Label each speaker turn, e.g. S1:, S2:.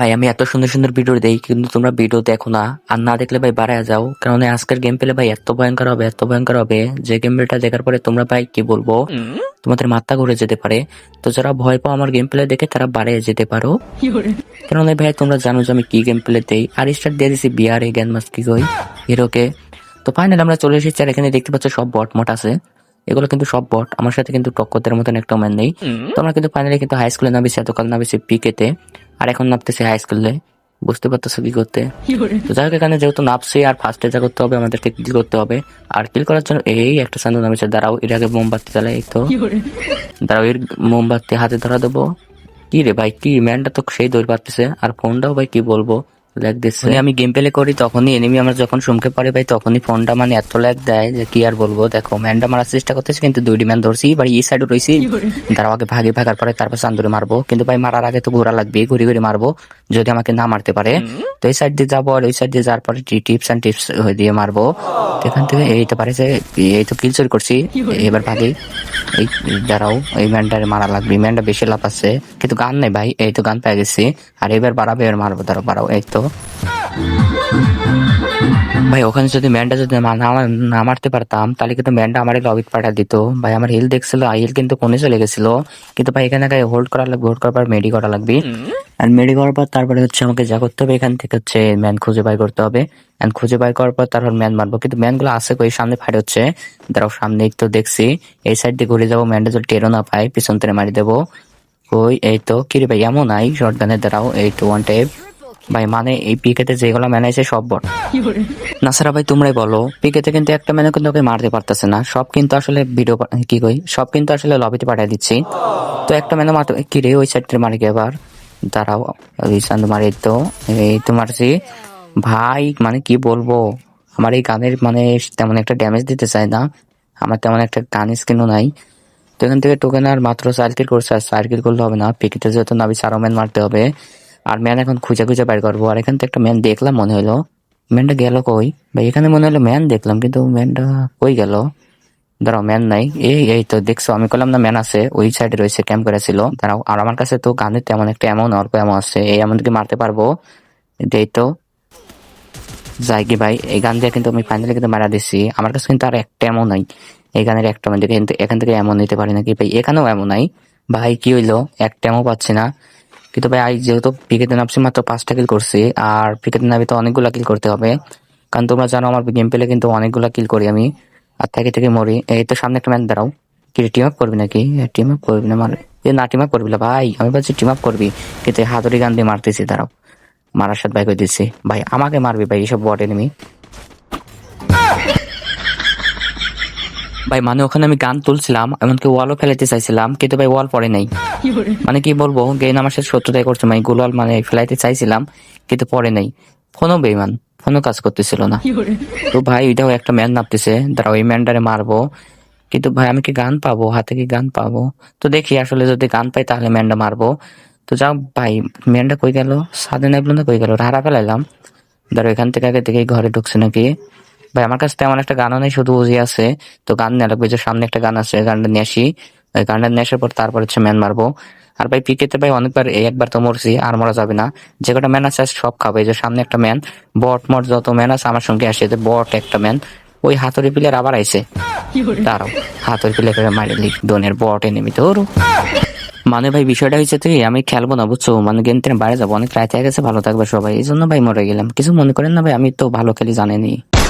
S1: ভাই, আমি এত সুন্দর সুন্দর ভিডিও দেই কিন্তু তোমরা ভিডিও দেখো না। আর না দেখলে ভাই বাড়ায় যাও। কারণ আজকের গেম পেলে ভাই এত ভয়ঙ্কর হবে, এত ভয়ঙ্কর হবে। যে গেম প্লেটা দেখার পরে তোমরা ভাই কি বলব? তোমাদের মাথা ঘুরে যেতে পারে। তো যারা ভয় পাও আমার গেম প্লে দেখে, তারা বাড়িয়ে যেতে পারো। কারণ ভাই তোমরা জানো যে আমি কি গেম প্লে দেই। আর স্টার্ট দিয়ে দিছি বিয়ার এই জ্ঞান মাস কি কই হিরোকে তো ফাইনাল আমরা চলে এসেছি, আর এখানে দেখতে পাচ্ছ সব বট মট আছে। এগুলো কিন্তু সব বট আমার সাথে কিন্তু টক্করদের মতন একটা ম্যান নেই। তো আমরা কিন্তু ফাইনালি কিন্তু হাই স্কুলে নামিছি, এতকাল নামিছি পিকেতে আর এখন নাপতেছে হাই স্কুলে বুঝতে পারতেছো কি করতে? তো যাই হোক, এখানে যেহেতু নামছি, আর ফার্স্ট যা করতে হবে আমাদেরকে কিল করতে হবে। আর কিল করার জন্য এই একটা সান্দু নামেছে, দাঁড়াও, এর আগে মোমবাতি জ্বালাই তো। দাঁড়াও, এর মোমবাতি হাতে ধরা দেবো। কি রে ভাই, কি, ম্যানটা তো সেই দৌড় পারতেছে। আর ফোনটাও ভাই, কি বলব? ল্যাগ দিচ্ছে মানে আমি গেম প্লে করি তখনই এনিমি আমার যখন সুমকে পড়ে ভাই তখনই ফোনটা মানে এত ল্যাগ দেয় যে কি আর বলব? দেখো ম্যানটা মারার চেষ্টা করতেছে কিন্তু দুইটি ম্যান ধরছি এই সাইডে রয়েছি আগে ভাগে ভাগার পরে তারপর চান্দুরে মারবো। কিন্তু ভাই মারার আগে তো ঘোরা লাগবে ঘুরে ঘুরে মারবো যদি আমাকে না মারতে পারে। তো এই সাইড দিয়ে যাব আর ওই সাইড দিয়ে যাওয়ার পরে টিপস অ্যান্ড টিপস দিয়ে মারবো। এখান থেকে এই তো পারে যে এই তো কিল চুরি করছি। এবার ভাগে এই দাঁড়াও এই ম্যানটারে মারা লাগবে। ম্যানটা বেশি লাভ আছে কিন্তু গান নেই ভাই এই তো গান পেয়ে গেছি। আর এবার বাড়াবে এবার মারবো দাঁড়াও বাড়াও এই তো। ভাই ওখানে যদি ম্যানটা যদি না মারতে পারতাম তাহলে কিন্তু ম্যানটা আমার লবিট পাঠা দিত। ভাই আমার হিল দেখছিল হিল কিন্তু কোনে চলে গেছিল। কিন্তু ভাই এখানে হোল্ড করা লাগবে হোল্ড করার পর মেডি করা লাগবে। আর মেডি করার পর তারপরে হচ্ছে আমাকে যা করতে হবে এখান থেকে হচ্ছে ম্যান খুঁজে বাই করতে হবে। And খুঁজে বাই করার পর তারপর ম্যান মারবো। কিন্তু ম্যানগুলো আছে কই? সামনে ফাইট হচ্ছে। দাঁড়াও সামনে একটু দেখছি। এই সাইড দিয়ে ঘুরে যাব ম্যানটা যদি টেরো না পাই পিছন থেকে মারি দেবো। ওই এই তো কিরে ভাই এমন নাই শর্ট গানের দাঁড়াও এই তো ওয়ান টাইপ ভাই মানে এই পিকেতে যেগুলো ম্যান আছে সব বট নাসারা ভাই, তোমরাই বলো, পিকেতে কিন্তু একটা ম্যানে কিন্তু ওকে মারতে পারতেছে না। সব কিন্তু আসলে ভিডিও কি কই? সব কিন্তু আসলে লবিতে পাঠিয়ে দিচ্ছি। তো একটা ম্যানে মারতে কি রে, ওই সাইড থেকে মারি এবার দাঁড়াও ওই সান্দ মারি তো, এই তো মারছি। ভাই মানে কি বলব? আমার এই গানের মানে তেমন একটা ড্যামেজ দিতে চায় না। আমার তেমন একটা গান স্কিনও নাই। তো এখান থেকে টোকেন আর মাত্র সার্কিল করছে, আর সার্কিল করলে হবে না। পিকেতে যেহেতু নাবি চারো ম্যান মারতে হবে। আর ম্যান এখন খুঁজে খুঁজে বের করব। আর এখান থেকে একটা ম্যান দেখলাম মনে হলো। ম্যানটা গেল কই? ভাই, এখানে মনে হলো ম্যান দেখলাম, কিন্তু ম্যানটা কই গেল? দাঁড়াও, ম্যান নাই। এই এই তো দেখছ, আমি করলাম না ম্যান আছে, ওই সাইডে রয়েছে ক্যাম্প করেছিল দাঁড়াও, আর আমার কাছে তো গানের তেমন একটা এমন অল্প এমন আছে। এই এমন কি মারতে পারব? এই তো। যাই কি ভাই, এই গান দিয়ে কিন্তু আমি ফাইনালি কিন্তু মারা দিচ্ছি আমার কাছে কিন্তু আর একটা এমন নাই। এই গানের একটা কিন্তু এখান থেকে এমন নিতে পারি নাকি? ভাই, এখানেও এমন নাই। ভাই, কি হইল? একটা এমন পাচ্ছি না। কিন্তু ভাই আজ যেহেতু ক্রিকেটে নামছি মাত্র পাঁচটা কিল করছি, আর ক্রিকেটে নামে তো অনেকগুলা কিল করতে হবে। কারণ তোমরা জানো, আমার গেম পেলে কিন্তু অনেকগুলা কিল করি আমি, আর থেকে থেকে মরি। এই তো সামনে একটা ম্যাচ দাঁড়াও। কি টিম আপ করবি নাকি? টিম আপ করবি না মানে এ, না টিম আপ করবি ভাই? আমি বলছি টিম আপ করবি, কিন্তু হাতুড়ি গান দিয়ে মারতেছি, দাঁড়াও। মারার সাথে ভাই করে দিচ্ছি। ভাই, আমাকে মারবি ভাই এইসব বট এনিমি ভাই মানে ওখানে আমি গান তুলছিলাম, এমনকি ওয়ালও ফেলাইতে চাইছিলাম, কিন্তু ভাই ওয়াল পড়ে নাই। মানে কি বলব গেইন আমার সাথে সত্যতাই করছে মানে গোলাল মানে ফেলাইতে চাইছিলাম, কিন্তু পরে নাই। ফোনও বেইমান, ফোনও কাজ করতেছিল না। তো ভাই, এটাও একটা ম্যান নাপতেছে দাঁড়া ওই ম্যানটারে মারবো। কিন্তু ভাই, আমি কি গান পাবো? হাতে কি গান পাবো? তো দেখি, আসলে যদি গান পাই, তাহলে ম্যানটা মারবো। তো যাও ভাই ম্যানটা কই গেল? সাদে নাইবলো না কই গেল? হারা ফেলাইলাম। ধরো এখান থেকে আগে থেকে ঘরে ঢুকছে নাকি? ভাই, আমার কাছে তেমন একটা গানও নেই, শুধু উজি আছে, তো গান নেওয়া লাগবে, যে সামনে একটা গান আছে, গানটা নিয়ে আসি। গানটা নিয়ে আসার পর তারপর হচ্ছে ম্যান মারবো। আর ভাই, পিকেতে ভাই অনেকবার একবার তো মরছি, আর মরা যাবে না। যে কটা ম্যান আছে সব খাবে। যে সামনে একটা ম্যান, বট মট যত ম্যান আছে, আমার সঙ্গে আসে যে বট একটা ম্যান, ওই হাতুড়ি প্লেয়ার আবার আইছে। দাঁড়াও, হাতুড়ি প্লেয়ার মারিলি ডোনের বট এনেমি তোর। মানে ভাই, বিষয়টা হয়েছে তুই আমি খেলব না, বুঝছ? মানে গেম বাইরে যাব, অনেক হয়ে গেছে, ভালো থাকবে সবাই, এই জন্য ভাই মরে গেলাম। কিছু মনে করেন না ভাই, আমি তো ভালো খেলি জানেনি